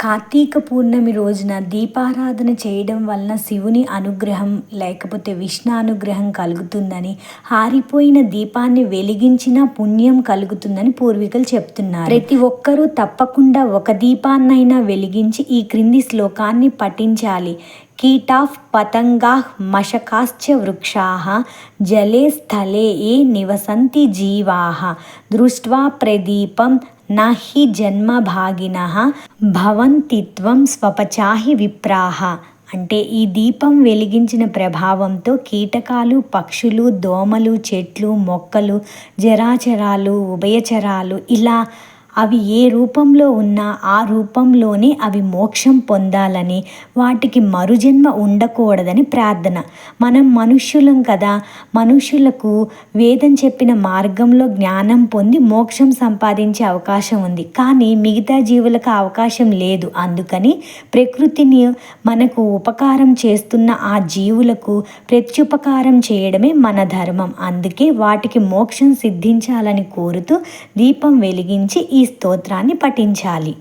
కార్తీక పూర్ణమి రోజున దీపారాధన చేయడం వలన శివుని అనుగ్రహం లేకపోతే విష్ణు అనుగ్రహం కలుగుతుందని ఆరిపోయిన దీపాన్ని వెలిగించిన పుణ్యం కలుగుతుందని పూర్వీకులు చెప్తున్నారు. ప్రతి ఒక్కరూ తప్పకుండా ఒక దీపాన్నైనా వెలిగించి ఈ క్రింది శ్లోకాన్ని పఠించాలి. కీటాఫ్ పతంగా మషకాశ్చ వృక్షా జలే స్థలే ఏ నివసంతి జీవా దృష్ట్వా ప్రదీపం నహి జన్మభాగిన భవంతిత్వం స్వపచాహి విప్రాహ అంటే ఈ దీపం వెలిగించిన ప్రభావంతో కీటకాలు పక్షులు దోమలు చెట్లు మొక్కలు జరాచరాలు ఉభయచరాలు ఇలా అవి ఏ రూపంలో ఉన్నా ఆ రూపంలోనే అవి మోక్షం పొందాలని వాటికి మరుజన్మ ఉండకూడదని ప్రార్థన. మనం మనుష్యులం కదా మనుషులకు వేదం చెప్పిన మార్గంలో జ్ఞానం పొంది మోక్షం సంపాదించే అవకాశం ఉంది. కానీ మిగతా జీవులకు అవకాశం లేదు. అందుకని ప్రకృతిని మనకు ఉపకారం చేస్తున్న ఆ జీవులకు ప్రత్యుపకారం చేయడమే మన ధర్మం. అందుకే వాటికి మోక్షం సిద్ధించాలని కోరుతూ దీపం వెలిగించి ఈ స్తోత్రాన్ని పఠించాలి.